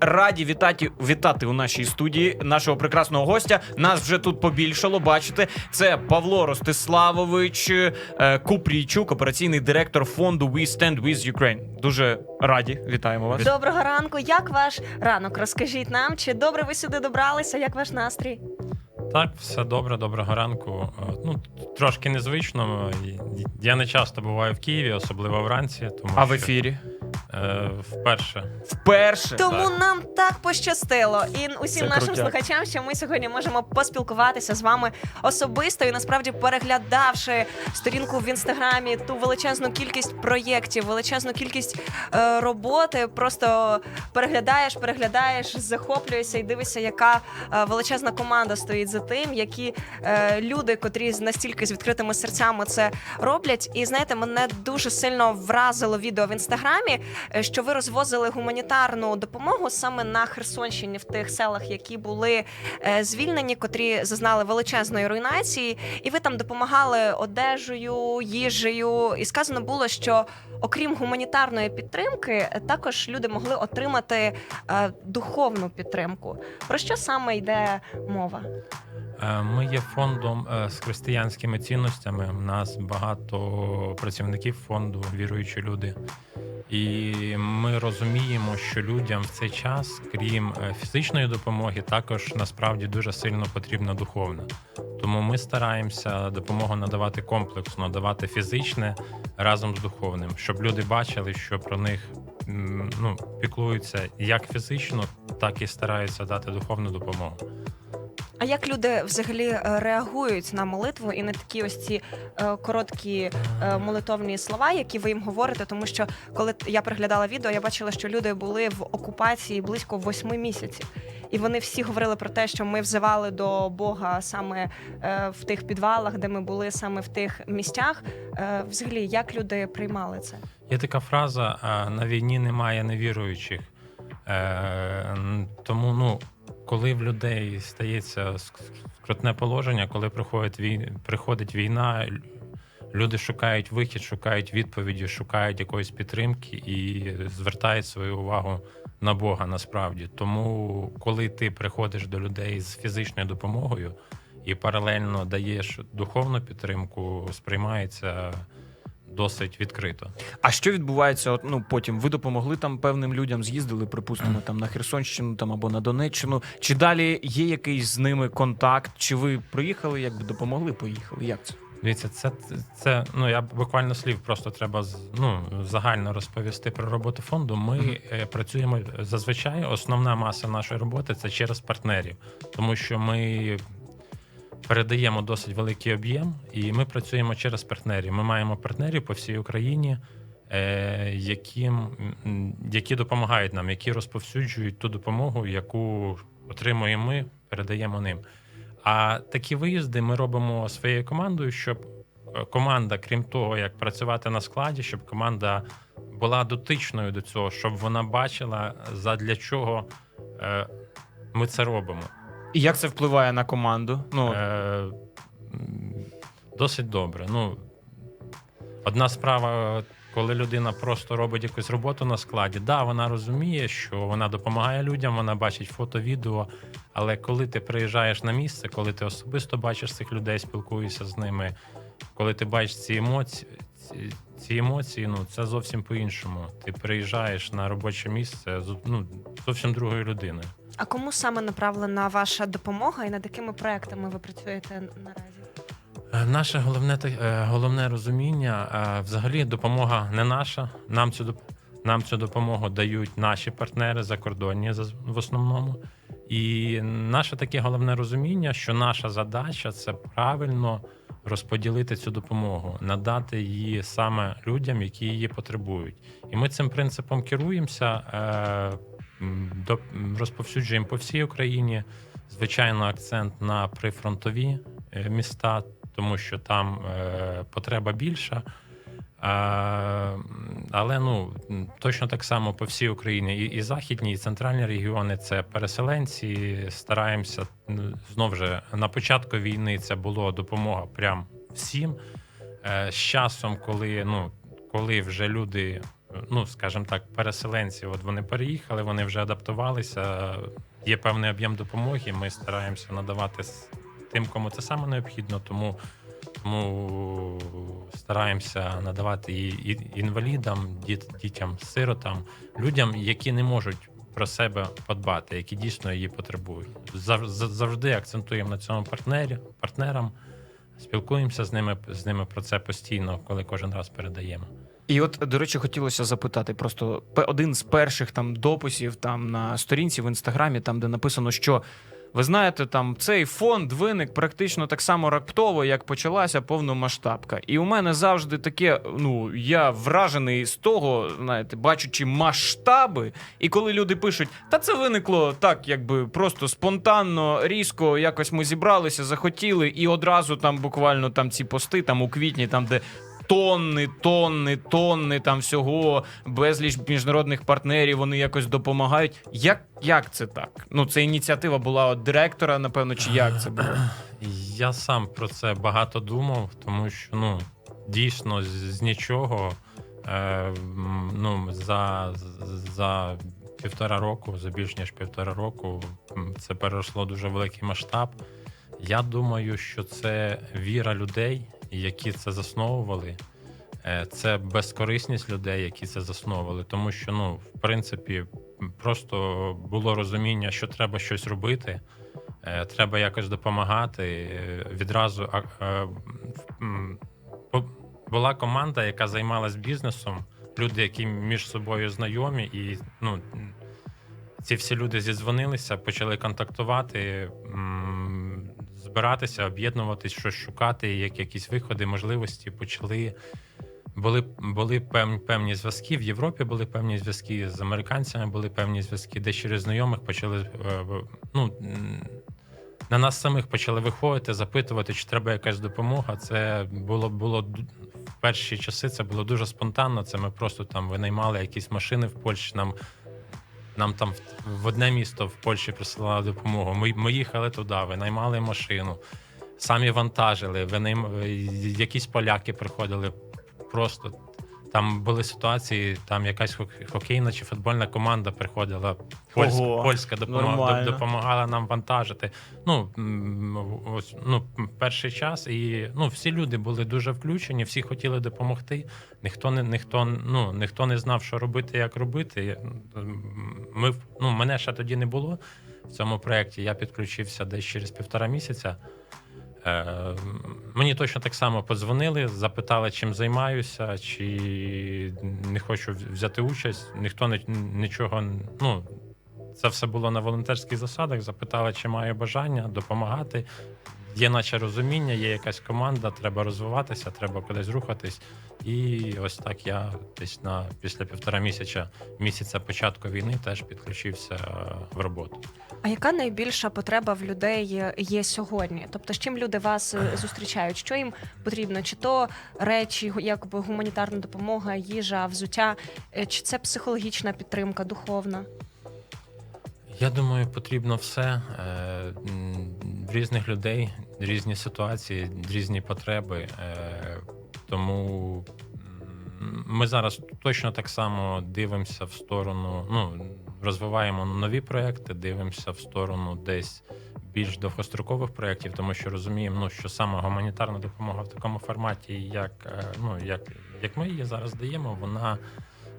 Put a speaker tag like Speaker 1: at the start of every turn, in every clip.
Speaker 1: Раді вітати, вітати у нашій студії нашого прекрасного гостя. Нас вже тут побільшало. Бачите, це Павло Ростиславович е, Купрійчук, операційний директор фонду We Stand With Ukraine. Дуже раді, вітаємо вас.
Speaker 2: Доброго ранку. Як ваш ранок? Розкажіть нам, чи добре ви сюди добралися? Як ваш настрій?
Speaker 3: Так, все добре, доброго ранку. Е, Ну, трошки незвично. Я не часто буваю в Києві, особливо вранці, тому
Speaker 1: А в ефірі
Speaker 3: е, вперше.
Speaker 1: вперше.
Speaker 2: Тому нам так пощастило, і усім
Speaker 1: Це
Speaker 2: нашим
Speaker 1: крутяк.
Speaker 2: слухачам, що ми сьогодні можемо поспілкуватися з вами особисто і насправді переглядавши сторінку в інстаграмі, ту величезну кількість проєктів, величезну кількість е, роботи. Просто переглядаєш, переглядаєш, захоплюєшся і дивишся, яка е, величезна команда стоїть за тим, які е, люди, котрі з- настільки з відкритими серцями це роблять. І знаєте, мене дуже сильно вразило відео в інстаграмі, що ви розвозили гуманітарну допомогу саме на Херсонщині в тих селах, які були е, звільнені, котрі зазнали величезної руйнації, і ви там допомагали одежею, їжею. І сказано було, що окрім гуманітарної підтримки, е, також люди могли отримати е, духовну підтримку. Про що саме йде мова?
Speaker 3: Е, Ми є фондом е, з християнськими цінностями. У нас багато працівників фонду, віруючі люди. І ми розуміємо, що людям в цей час, крім е, фізичної допомоги, також насправді дуже сильно потрібна духовна. Тому ми стараємося допомогу надавати комплексно, давати фізичне разом з духовним, щоб люди бачили, що про них ну, піклуються як фізично, так і стараються дати духовну допомогу.
Speaker 2: А як люди взагалі е, реагують на молитву і на такі ось ці е, короткі е, молитовні слова, які ви їм говорите? Тому що коли я переглядала відео, я бачила, що люди були в окупації близько восьми місяців, і вони всі говорили про те, що ми взивали до Бога саме е, в тих підвалах, де ми були саме в тих місцях. Е, взагалі, як люди приймали це?
Speaker 3: Є така фраза: на війні немає невіруючих. Е, тому, ну, коли в людей стається скрутне положення, коли приходить, вій... приходить війна, люди шукають вихід, шукають відповіді, шукають якоїсь підтримки і звертають свою увагу на Бога насправді. Тому, коли ти приходиш до людей з фізичною допомогою і паралельно даєш духовну підтримку, сприймається досить відкрито.
Speaker 1: А що відбувається? От, ну потім ви допомогли там певним людям, з'їздили, припустимо, там на Херсонщину там або на Донеччину. Чи далі є якийсь з ними контакт? Чи ви приїхали, якби допомогли? Поїхали? Як це?
Speaker 3: Дивіться, це, це ну я буквально слів просто треба ну, загально розповісти про роботу фонду. Ми е, працюємо зазвичай. Основна маса нашої роботи це через партнерів, тому що ми передаємо досить великий об'єм, і ми працюємо через партнерів. Ми маємо партнерів по всій Україні, е, яким, які допомагають нам, які розповсюджують ту допомогу, яку отримуємо ми, передаємо ним. А такі виїзди ми робимо своєю командою, щоб е, команда, крім того, як працювати на складі, щоб команда була дотичною до цього, щоб вона бачила, задля чого е, ми це робимо.
Speaker 1: І як це впливає на команду? Ну
Speaker 3: Е, досить добре. Ну, одна справа, коли людина просто робить якусь роботу на складі, да, вона розуміє, що вона допомагає людям, вона бачить фото, відео. Але коли ти приїжджаєш на місце, коли ти особисто бачиш цих людей, спілкуєшся з ними, коли ти бачиш ці емоції, ці, ці емоції, ну це зовсім по-іншому. Ти приїжджаєш на робоче місце ну, зовсім другою людиною.
Speaker 2: А кому саме направлена ваша допомога і над якими проектами ви працюєте наразі?
Speaker 3: Е, Наше головне е, головне розуміння, е, взагалі, допомога не наша. Нам цю нам цю допомогу дають наші партнери закордонні в основному. І наше таке головне розуміння, що наша задача це правильно розподілити цю допомогу, надати її саме людям, які її потребують. І ми цим принципом керуємося, розповсюджуємо по всій Україні. Звичайно, акцент на прифронтові е, міста, тому що там е, потреба більша. Е, але ну точно так само по всій Україні, і, і західні, і центральні регіони це переселенці. Стараємося м, знов же на початку війни це було допомога прям всім. З часом, коли ну коли вже люди ну, скажімо так, переселенці. От вони переїхали, вони вже адаптувалися. Є певний об'єм допомоги. Ми стараємося надавати тим, кому це саме необхідно. Тому, тому стараємося надавати і, інвалідам, діт, дітям, сиротам, людям, які не можуть про себе подбати, які дійсно її потребують. Зав- зав- Завжди акцентуємо на цьому партнері, партнерам, спілкуємося з ними, з ними про це постійно, коли кожен раз передаємо.
Speaker 1: І от, до речі, хотілося запитати: просто один з перших там дописів там на сторінці в інстаграмі, там де написано, що ви знаєте, там цей фонд виник практично так само раптово, як почалася повномасштабка. І у мене завжди таке: ну я вражений з того, знаєте, бачучи масштаби, і коли люди пишуть, та це виникло так, якби просто спонтанно, різко, якось ми зібралися, захотіли, і одразу там буквально там ці пости, там у квітні, там де тонни, тонни, тонни там всього, безліч міжнародних партнерів, вони якось допомагають. Як, як це так? Ну, це ініціатива була от директора, напевно, чи як це було?
Speaker 3: Я сам про це багато думав, тому що ну дійсно з, з нічого е, ну, за, за півтора року, за більш ніж півтора року, це перейшло дуже великий масштаб. Я думаю, що це віра людей, які це засновували. Е, Це безкорисність людей, які це засновували, тому що ну, в принципі, просто було розуміння, що треба щось робити. Е, треба якось допомагати. Е, Відразу була команда, яка займалась бізнесом, люди, які між собою знайомі, і ну, ці всі люди зідзвонилися, почали контактувати, збиратися, об'єднуватись, щось шукати, як якісь виходи, можливості почали. Були, були певні, певні зв'язки. В Європі були певні зв'язки, з американцями були певні зв'язки, де через знайомих почали е, ну, на нас самих почали виходити, запитувати, чи треба якась допомога. Це було було в перші часи. Це було дуже спонтанно. Це ми просто там винаймали якісь машини в Польщі. Нам нам там в- одне місто в Польщі присилали допомогу. Ми, ми їхали туди, винаймали машину, самі вантажили. Винайм... Якісь поляки приходили просто. Там були ситуації, там якась хок- хокейна чи футбольна команда приходила, польська,
Speaker 1: Ого,
Speaker 3: польська допомога,
Speaker 1: нормально.
Speaker 3: допомагала нам вантажити. Ну, м, ось, ну, перший час, і ну, всі люди були дуже включені, всі хотіли допомогти. Ніхто не, ніхто, ну, ніхто не знав, що робити, як робити. Ми, ну, мене ще тоді не було в цьому проєкті. Я підключився десь через півтора місяця. Е, мені точно так само подзвонили, запитали, чим займаюся, чи не хочу взяти участь. Ніхто ни- нічого. Ну, це все було на волонтерських засадах. Запитали, чи маю бажання допомагати. Є наче розуміння, є якась команда, треба розвиватися, треба кудись рухатись. І ось так я десь на після півтора місяця місяця початку війни теж підключився е, в роботу.
Speaker 2: А яка найбільша потреба в людей є сьогодні? Тобто, з чим люди вас е, зустрічають? Що їм потрібно? Чи то речі, якби гуманітарна допомога, їжа, взуття, Е, чи це психологічна підтримка, духовна?
Speaker 3: Я думаю, потрібно все Е, в різних людей, різні ситуації, різні потреби. Е, Тому ми зараз точно так само дивимося в сторону, ну розвиваємо нові проекти, дивимося в сторону десь більш довгострокових проєктів, тому що розуміємо, ну що саме гуманітарна допомога в такому форматі, як е, ну як, як ми її зараз даємо, вона.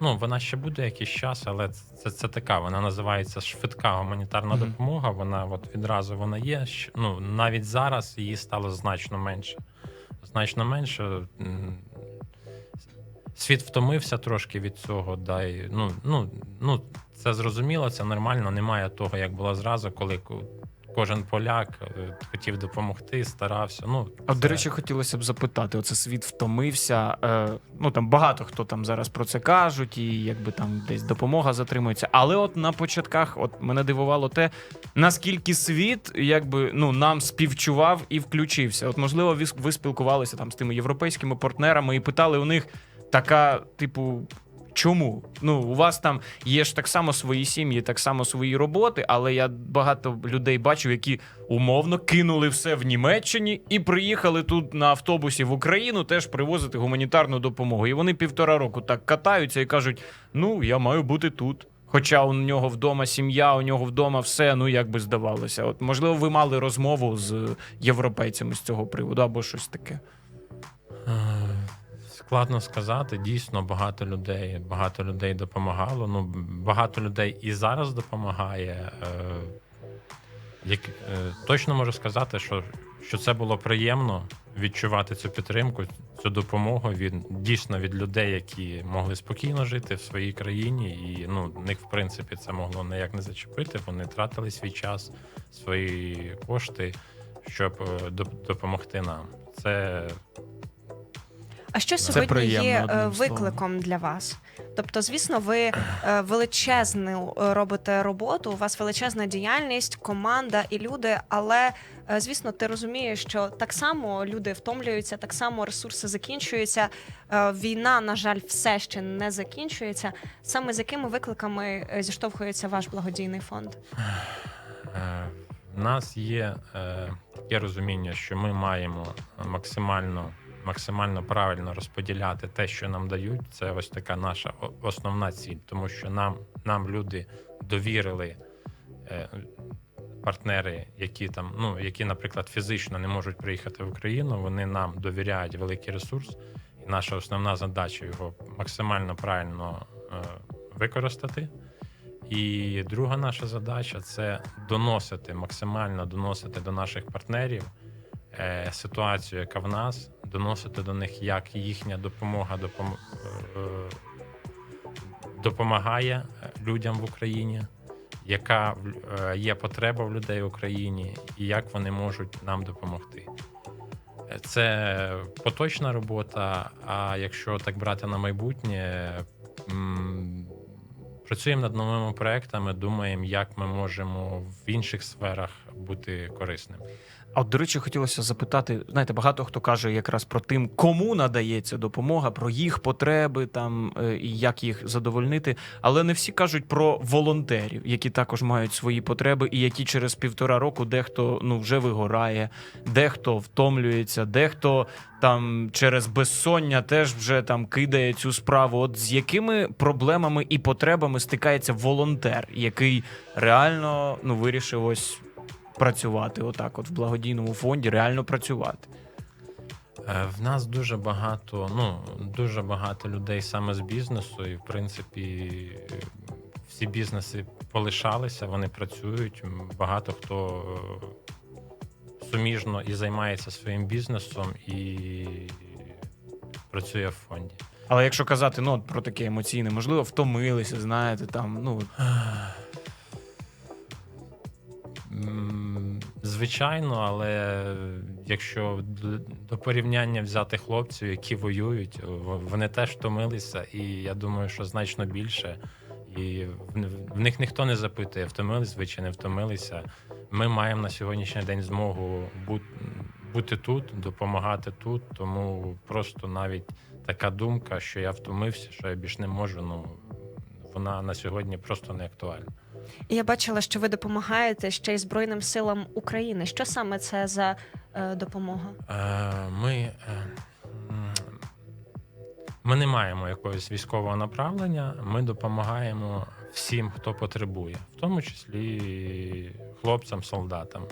Speaker 3: Ну, вона ще буде якийсь час, але це, це така. Вона називається швидка гуманітарна
Speaker 1: Мгм.
Speaker 3: допомога. Вона от відразу вона є. Ну навіть зараз її стало значно менше. Значно менше. Світ втомився трошки від цього. Да, і, ну, ну, ну, це зрозуміло, це нормально. Немає того, як було зразу, коли ко- кожен поляк хотів допомогти, старався. Ну,
Speaker 1: От,
Speaker 3: це-
Speaker 1: до речі, хотілося б запитати: оце світ втомився. Е, ну там багато хто там зараз про це кажуть, і якби там десь допомога затримується. Але от на початках, от мене дивувало те, наскільки світ якби ну нам співчував і включився. От, можливо, ви, ви спілкувалися там з тими європейськими партнерами і питали у них така, типу. Чому? Ну, у вас там є ж так само свої сім'ї, так само свої роботи, але я багато людей бачив, які умовно кинули все в Німеччині і приїхали тут на автобусі в Україну теж привозити гуманітарну допомогу. І вони півтора року так катаються і кажуть: ну, я маю бути тут. Хоча у нього вдома сім'я, у нього вдома все, ну як би здавалося. От можливо, ви мали розмову з європейцями з цього приводу або щось таке.
Speaker 3: Складно сказати. Дійсно, багато людей, багато людей допомагало. Ну, багато людей і зараз допомагає. Е, Як, е, точно можу сказати, що, що це було приємно відчувати цю підтримку, цю допомогу від дійсно від людей, які могли спокійно жити в своїй країні, і ну них в принципі це могло ніяк не зачепити. Вони тратили свій час, свої кошти, щоб е, допомогти нам. Це
Speaker 2: А що сьогодні
Speaker 1: приємно,
Speaker 2: є е,
Speaker 1: одним
Speaker 2: викликом для вас? Тобто, звісно, ви е, величезну е, робите роботу, у вас величезна діяльність, команда і люди. Але е, звісно, ти розумієш, що так само люди втомлюються, так само ресурси закінчуються. Е, Війна, на жаль, все ще не закінчується. Саме з якими викликами е, зіштовхується ваш благодійний фонд?
Speaker 3: Е, В нас є е, таке розуміння, що ми маємо максимально, максимально правильно розподіляти те, що нам дають. Це ось така наша основна ціль, тому що нам, нам люди довірили. е, Партнери, які там, ну які, наприклад, фізично не можуть приїхати в Україну, вони нам довіряють великий ресурс, і наша основна задача його максимально правильно е, використати. І друга наша задача це доносити, максимально доносити до наших партнерів е, ситуацію, яка в нас, доносити до них, як їхня допомога допом... е, допомагає людям в Україні, яка е, є потреба в людей в Україні, і як вони можуть нам допомогти. Е, Це поточна робота. А якщо так брати на майбутнє, працюємо над новими проектами, думаємо, як ми можемо в інших сферах бути корисними.
Speaker 1: А от, до речі, хотілося запитати: знаєте, багато хто каже якраз про тим, кому надається допомога, про їх потреби там е, і як їх задовольнити. Але не всі кажуть про волонтерів, які також мають свої потреби, і які через півтора року дехто ну вже вигорає, дехто втомлюється, дехто там через безсоння теж вже там кидає цю справу. От з якими проблемами і потребами стикається волонтер, який реально ну вирішив ось працювати отак, от в благодійному фонді, реально працювати.
Speaker 3: Е, В нас дуже багато, ну дуже багато людей саме з бізнесу, і в принципі всі бізнеси полишалися, вони працюють. Багато хто е, суміжно і займається своїм бізнесом і працює в фонді.
Speaker 1: Але якщо казати ну, про таке емоційне, можливо, втомилися, знаєте, там, ну
Speaker 3: Звичайно, але якщо до порівняння взяти хлопців, які воюють, вони теж втомилися, і я думаю, що значно більше. І в- них ніхто не запитує, втомились ви чи не втомилися. Ми маємо на сьогоднішній день змогу бути, тут, допомагати тут. Тому просто навіть така думка, що я втомився, що я більш не можу. Ну вона на сьогодні просто не актуальна.
Speaker 2: Я бачила, що ви допомагаєте ще й Збройним силам України. Що саме це за е, допомога?
Speaker 3: Е, Ми, е, ми не маємо якогось військового направлення. Ми допомагаємо всім, хто потребує, в тому числі хлопцям, солдатам.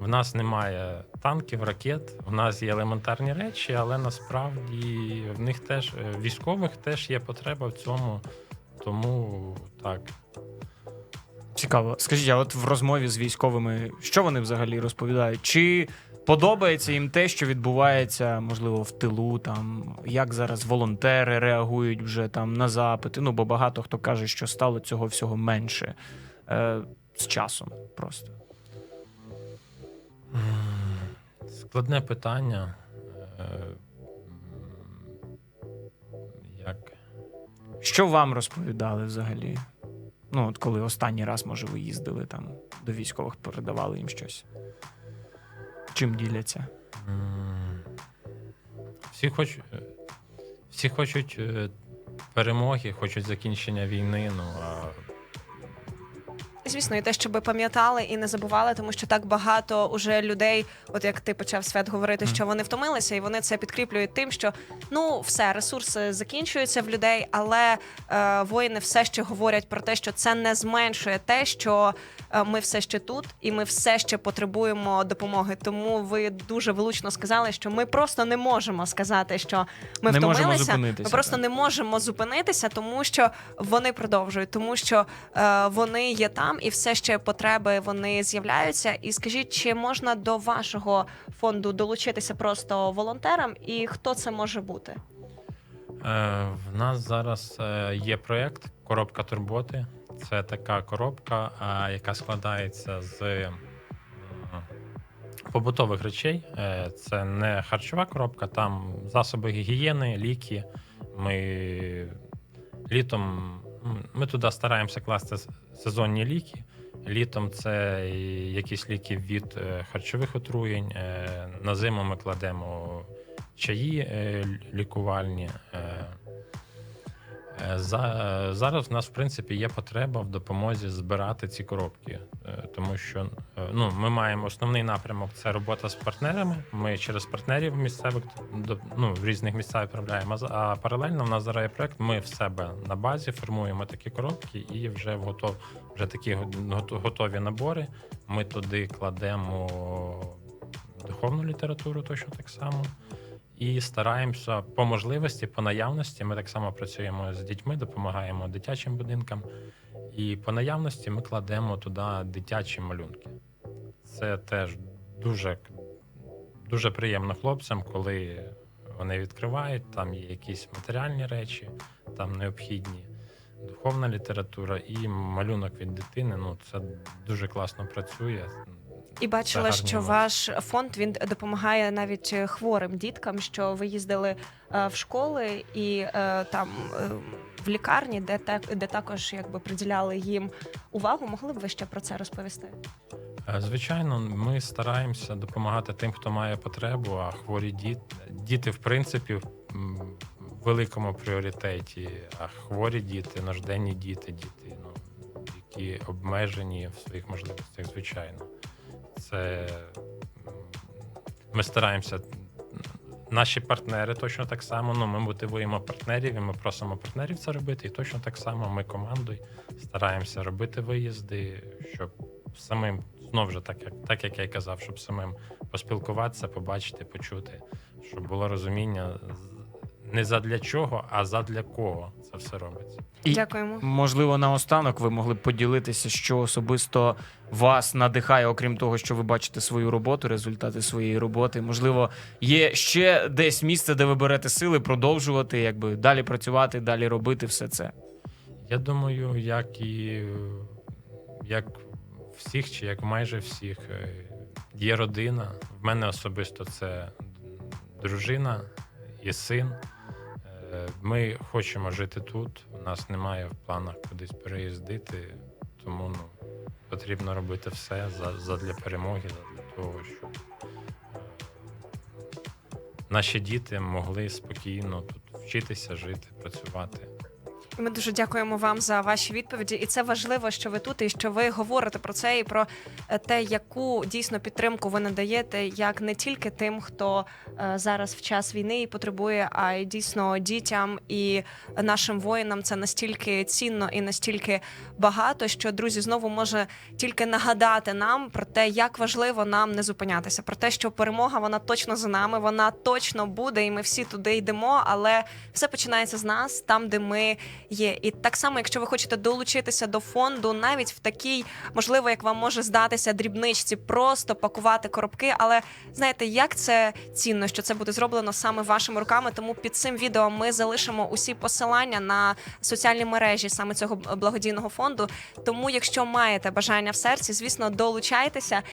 Speaker 3: В нас немає танків, ракет. В нас є елементарні речі, але насправді в них теж е, військових теж є потреба в цьому. Тому так.
Speaker 1: Цікаво. Скажіть, а от в розмові з військовими, що вони взагалі розповідають? Чи подобається їм те, що відбувається, можливо, в тилу, там як зараз волонтери реагують вже там на запити? Ну, бо багато хто каже, що стало цього всього менше е, з часом просто.
Speaker 3: Складне питання. Е, Як
Speaker 1: Що вам розповідали взагалі? Ну, от коли останній раз, може, ви їздили там до військових, передавали їм щось. Чим діляться?
Speaker 3: Всі хочуть, всі хочуть е, перемоги, хочуть закінчення війни. Ну а
Speaker 2: Звісно, і те, щоб пам'ятали і не забували, тому що так багато уже людей, от як ти почав свят говорити, що вони втомилися, і вони це підкріплюють тим, що ну все, ресурси закінчуються в людей, але е, воїни все ще говорять про те, що це не зменшує те, що е, ми все ще тут, і ми все ще потребуємо допомоги. Тому ви дуже влучно сказали, що ми просто не можемо сказати, що ми
Speaker 1: Не
Speaker 2: втомилися. Ми просто
Speaker 1: так.
Speaker 2: не можемо зупинитися, тому що вони продовжують, тому що е, вони є там, і все ще потреби вони з'являються. І скажіть, чи можна до вашого фонду долучитися просто волонтерам, і хто це може бути?
Speaker 3: Е, В нас зараз е, є проєкт Коробка турботи. Це така коробка, а, яка складається з м, побутових речей. Е, Це не харчова коробка, там засоби гігієни, ліки. Ми літом ми туди стараємося класти сезонні ліки. Літом це якісь ліки від е, харчових отруєнь. Е, На зиму ми кладемо чаї е, лікувальні. Е, За, зараз в нас, в принципі, є потреба в допомозі збирати ці коробки, Е, тому що е, ну, ми маємо основний напрямок це робота з партнерами. Ми через партнерів місцевих ну, в різних місцях відправляємо. А паралельно в нас зараз є проект. Ми в себе на базі формуємо такі коробки і вже в готов, вже такі го- готові набори. Ми туди кладемо духовну літературу, точно так само. І стараємося по можливості, по наявності. Ми так само працюємо з дітьми, допомагаємо дитячим будинкам. І по наявності ми кладемо туди дитячі малюнки. Це теж дуже, дуже приємно хлопцям, коли вони відкривають, там є якісь матеріальні речі, там необхідні духовна література і малюнок від дитини. Ну, це дуже класно працює.
Speaker 2: І бачила,
Speaker 3: гарні
Speaker 2: що ваш фонд він допомагає навіть хворим діткам, що ви їздили е, в школи і е, там е, в лікарні, де так де також якби приділяли їм увагу. Могли б ви ще про це розповісти?
Speaker 3: Е, Звичайно, ми стараємося допомагати тим, хто має потребу, а хворі діти, діти в принципі, м, в великому пріоритеті. А хворі діти, нужденні діти, діти, ну, які обмежені в своїх можливостях, звичайно. Це ми стараємося. Наші партнери точно так само. Ну, ми мотивуємо партнерів, і ми просимо партнерів це робити. І точно так само ми командою стараємося робити виїзди, щоб самим знов же, так як так як я й казав, щоб самим поспілкуватися, побачити, почути, щоб було розуміння не задля чого, а задля кого це все робиться.
Speaker 1: І,
Speaker 2: Дякуємо.
Speaker 1: Можливо, наостанок ви могли б поділитися, що особисто вас надихає, окрім того, що ви бачите свою роботу, результати своєї роботи. Можливо, є ще десь місце, де ви берете сили продовжувати, якби далі працювати, далі робити все це.
Speaker 3: Я думаю, як і як всіх, чи як майже всіх, е, є родина. В мене особисто це дружина і син. Е, Ми хочемо жити тут. У нас немає в планах кудись переїздити, тому ну, потрібно робити все для перемоги, задля того, щоб е, наші діти могли спокійно тут вчитися, жити, працювати.
Speaker 2: Ми дуже дякуємо вам за ваші відповіді. І це важливо, що ви тут і що ви говорите про це і про е, те, яку дійсно підтримку ви надаєте, як не тільки тим, хто е, зараз в час війни і потребує, а й дійсно дітям і нашим воїнам це настільки цінно і настільки багато, що друзі знову може тільки нагадати нам про те, як важливо нам не зупинятися, про те, що перемога вона точно за нами, вона точно буде, і ми всі туди йдемо. Але все починається з нас, там, де ми є. І так само, якщо ви хочете долучитися до фонду, навіть в такій, можливо, як вам може здатися дрібничці, просто пакувати коробки. Але знаєте, як це цінно, що це буде зроблено саме вашими руками. Тому під цим відео ми залишимо усі посилання на соціальні мережі саме цього благодійного фонду. Тому, якщо маєте бажання в серці, звісно, долучайтеся